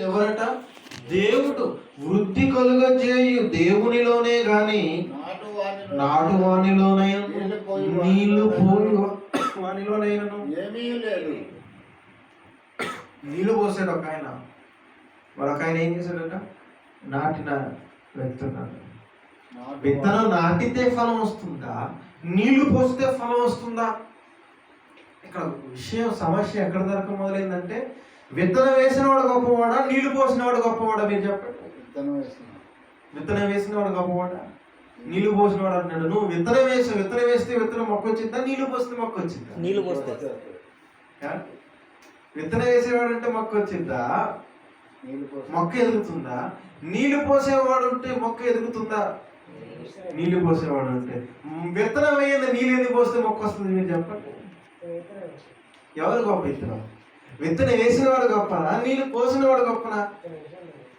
ఎవరట? దేవుడు. వృద్ధి కలుగజేయు దేవునిలోనే గాని నాటు వానిలోనైనా నీళ్ళు పోయి వానిలోనైనను. ఏమీ లేదు. నీళ్ళు పోసాడు ఒక ఆయన. మరి ఒక ఆయన ఏం చేశాడట? నాటిన విత్తనాలు. విత్తనం నాటితే ఫలం వస్తుందా? నీళ్ళు పోస్తే ఫలం వస్తుందా? ఇక్కడ విషయం సమస్య ఎక్కడ దాకా మొదలైందంటే విత్తనం వేసిన వాడు గొప్పవాడా? నీళ్ళు పోసిన వాడు గొప్పవాడా? మీరు చెప్పండి. విత్తనం వేస్తున్నాం విత్తనం వేసిన వాడు గొప్పవాడా? నీళ్ళు పోసిన వాడు అంటున్నాడు. నువ్వు విత్తనం వేసావు విత్తనం వేస్తే విత్తనం మొక్క వచ్చిందా నీళ్ళు పోస్తే మొక్క వచ్చిందా నీళ్ళు పోస్తే? విత్తనం వేసేవాడు అంటే మొక్క వచ్చిందా నీళ్ళు పోసి మొక్క ఎదుగుతుందా? నీళ్ళు పోసేవాడు ఉంటే మొక్క ఎదుగుతుందా? నీళ్ళు పోసేవాడు మ్, విత్తనం వేయండి నీళ్ళు ఎందుకు పోస్తే మొక్క వస్తుంది మీరు చెప్పండి. ఎవరు గొప్ప విత్తనం? విత్తనం వేసిన వాడు గొప్పనా? నీళ్ళు పోసిన వాడు గొప్పనా?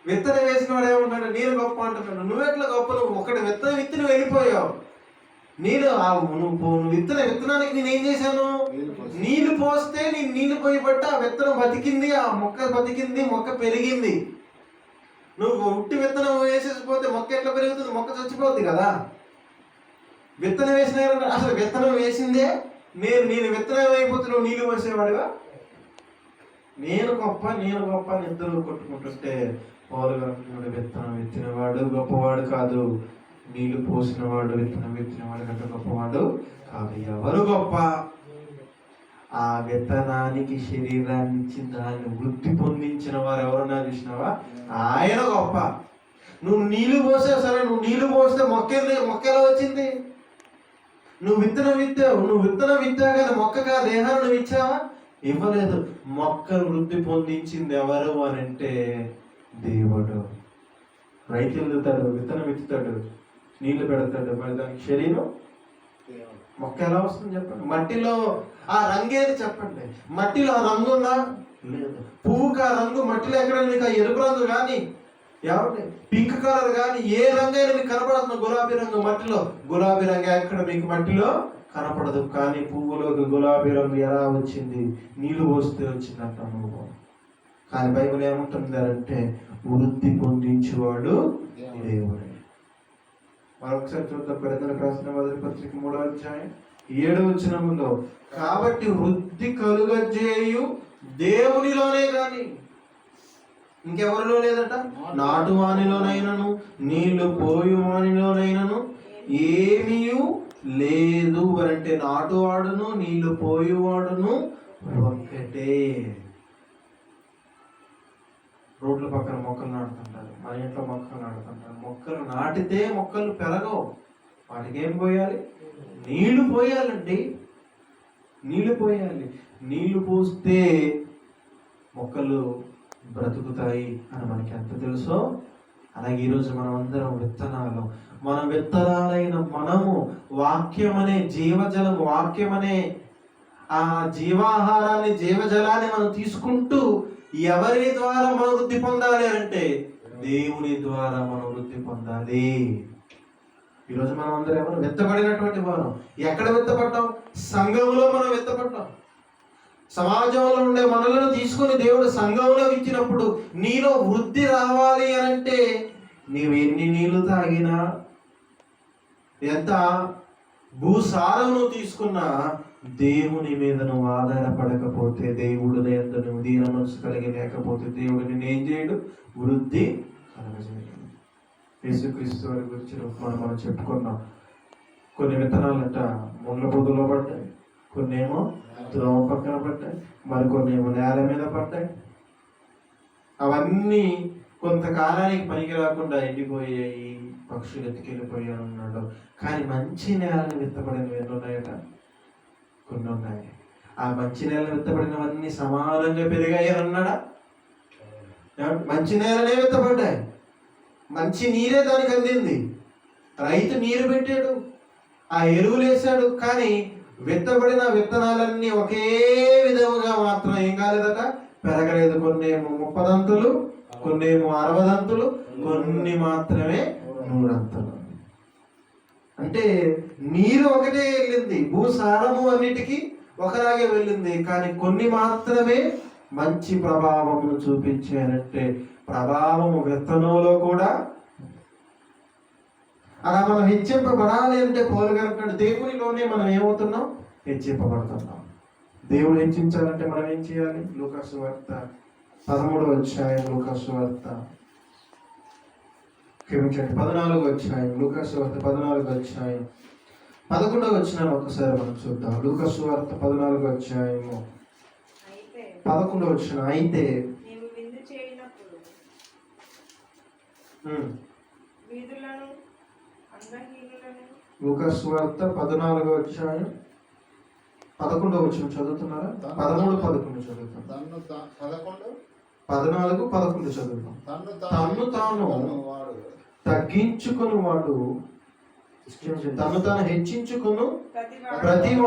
విత్తనం వేసిన వాడు ఏమంటాడు నీళ్ళు గొప్ప అంటున్నాడు. నువ్వు ఎట్లా గొప్ప? నువ్వు ఒకటి విత్తనం విత్తి నువ్వు వెళ్ళిపోయావు ఆ నువ్వు పో- నువ్వు విత్తన విత్తనానికి నేను ఏం చేశాను? నీళ్ళు పోసి. నీళ్ళు పోస్తే నేను నీళ్ళు పోయి బట్టి ఆ విత్తనం బతికింది ఆ మొక్క బతికింది మొక్క పెరిగింది. నువ్వు ఉట్టి విత్తనం వేసేసి పోతే మొక్క ఎట్లా పెరుగుతుంది? మొక్క చచ్చిపోద్ది కదా. విత్తనం వేసిన అసలు విత్తనం వేసిందే? నేను నేను విత్తనం అయిపోతే నువ్వు నీళ్ళు పోసేవాడివా? నేను గొప్ప నేను గొప్ప అని ఇద్దరు కొట్టుకుంటుంటే పౌలు విత్తనం విత్తినవాడు గొప్పవాడు కాదు. నీళ్ళు పోసినవాడు విత్తనం విత్తినవాడు కంటే గొప్పవాడు కాదు. ఎవరు గొప్ప? ఆ విత్తనానికి శరీరాన్ని ఇచ్చి దాన్ని వృద్ధి పొందించిన వారు ఎవరన్నా చూసినావా? ఆయన గొప్ప. నువ్వు నీళ్ళు పోసావు సరే నువ్వు నీళ్ళు పోస్తే మొక్క మొక్క ఎలా వచ్చింది? నువ్వు విత్తనం విత్తావు నువ్వు విత్తనం విత్తావు కదా మొక్క కాదు. దేహాన్ని నువ్వు ఇచ్చావా? ఇవ్వలేదు. మొక్క వృద్ధి పొందించింది ఎవరు అని అంటే దేవుడు. రైతు వెళ్తాడు విత్తనం విత్తుతాడు నీళ్ళు పెడతాడు మరి దానికి శరీరం. మొక్క ఎలా వస్తుంది చెప్పండి. మట్టిలో ఆ రంగేది చెప్పండి. మట్టిలో ఆ రంగు ఉందా? లేదు. పువ్వుకి ఆ రంగు మట్టిలో ఎక్కడ మీకు ఆ ఎరుపు రంగు కానీ ఏమండి పింక్ కలర్ కానీ ఏ రంగు అయినా మీకు కనపడుతుంది? గులాబీ రంగు మట్టిలో? గులాబీ రంగు ఎక్కడ? మీకు మట్టిలో? కనపడదు కానీ పువ్వులోకి గులాబీ రంగు ఎలా వచ్చింది? నీళ్ళు పోస్తే వచ్చిందంట నువ్వు కానీ బైబిల్ ఏముంటుంది అంటే వృద్ధి పొందించేవాడు దేవుడే. మరొకసారి చూద్దాం పెద్దలకు రాసిన మొదటి పత్రిక మూడో అధ్యాయం. ఏడవ వచనములో కాబట్టి వృద్ధి కలుగజేయు దేవునిలోనే గాని. ఇంకెవరిలో లేదట? నాటు వానిలోనైనను నీళ్ళు పోయు వానిలోనైనను ఏమీయు లేదు అంటే నాటువాడును నీళ్ళు పోయేవాడును ఒక్కటే. రోడ్ల పక్కన మొక్కలు నాటుతుంటారు మన ఇంట్లో మొక్కలు నాటుతుంటారు. మొక్కలు నాటితే మొక్కలు పెరగవు. వాటికి ఏం పోయాలి? నీళ్ళు పోయాలండి. నీళ్ళు పోయాలి. నీళ్ళు పోస్తే మొక్కలు బ్రతుకుతాయి అని మనకి ఎంత తెలుసో? అలాగే ఈరోజు మనం అందరం విత్తనాలు మన విత్తనాలైన మనము వాక్యం అనే జీవజలం వాక్యం అనే ఆ జీవాహారాన్ని జీవజలాన్ని మనం తీసుకుంటూ ఎవరి ద్వారా మనం వృద్ధి పొందాలి అంటే దేవుని ద్వారా మనం వృద్ధి పొందాలి. ఈరోజు మనం అందరం ఎవరు విత్తబడినటువంటి వారం? ఎక్కడ విత్తపడ్డాం సంఘంలో మనం విత్తపడ్డాం సమాజంలో ఉండే మనలను తీసుకొని దేవుడు సంఘంలో ఇచ్చినప్పుడు నీలో వృద్ధి రావాలి అని అంటే నీవు ఎన్ని నీళ్ళు తాగినా ఎంత భూసారం నువ్వు తీసుకున్నా దేవుని మీద నువ్వు ఆధారపడకపోతే దేవుడు లేదు నువ్వు దీన మనసు కలిగి లేకపోతే దేవుడు నేను ఏం చేయడు? వృద్ధి కలగజేయడు. యేసుక్రీస్తు వారి గురించి మనం మనం చెప్పుకున్నాం. కొన్ని విత్తనాలంట ముండ్ల పొద్దులో పడ్డాయి. కొన్ని ఏమో ద్రోమ పక్కన పడ్డాయి మరికొన్ని ఏమో నేల మీద పడ్డాయి. అవన్నీ కొంతకాలానికి పనికి రాకుండా ఎండిపోయాయి పక్షులు ఎత్తుకెళ్ళిపోయాయి అన్నాడు. కానీ మంచి నేలను విత్తబడినవి ఎన్ని ఉన్నాయట కొన్ని ఉన్నాయి ఆ మంచి నేల విత్తబడినవన్నీ సమానంగా పెరిగాయి అని అన్నాడా మంచి నేలనే విత్తబడ్డాయి. మంచి నీరే దానికి అందింది. రైతు నీరు పెట్టాడు. ఆ ఎరువులు వేసాడు కానీ విత్తబడిన విత్తనాలన్నీ ఒకే విధముగా మాత్రం ఏం కాలేదట? పెరగలేదు. కొన్ని ఏమో ముప్పదంతులు కొన్నేమో అరవదంతులు కొన్ని మాత్రమే నూరంతులు. అంటే నీరు ఒకటే వెళ్ళింది. భూసారము అన్నిటికీ ఒకలాగే వెళ్ళింది. కానీ కొన్ని మాత్రమే మంచి ప్రభావమును చూపించారంటే ప్రభావము విత్తనంలో కూడా అలా మనం హెచ్చింపబడాలి అంటే గారు దేవునిలోనే మనం ఏమవుతున్నాం? హెచ్చింపబడుతున్నాం. దేవుడు హెచ్చించాలంటే మనం ఏం చేయాలి? లూకాసు వార్త పదమూడవ అధ్యాయం లూకాసు వార్త క్షమించండి పద్నాలుగు అధ్యాయం లూకాసు వార్త పద్నాలుగు అధ్యాయం. పదకొండవ వచ్చిన ఒకసారి మనం చూద్దాం. లూకాసు వార్త పద్నాలుగు అధ్యాయము. పదకొండవ వచ్చిన అయితే వీధులను లూకాసు వార్త పద్నాలుగో అధ్యాయం పదకొండవ వచ్చిన చదువుతున్నారా? పదమూడు పదకొండు చదువుతాం. పదకొండు? పద్నాలుగు పదకొండు చదువుతాం. తన్ను తన్ను తాను తగ్గించుకుని వాడు. తను తాను హెచ్చించుకును ప్రతి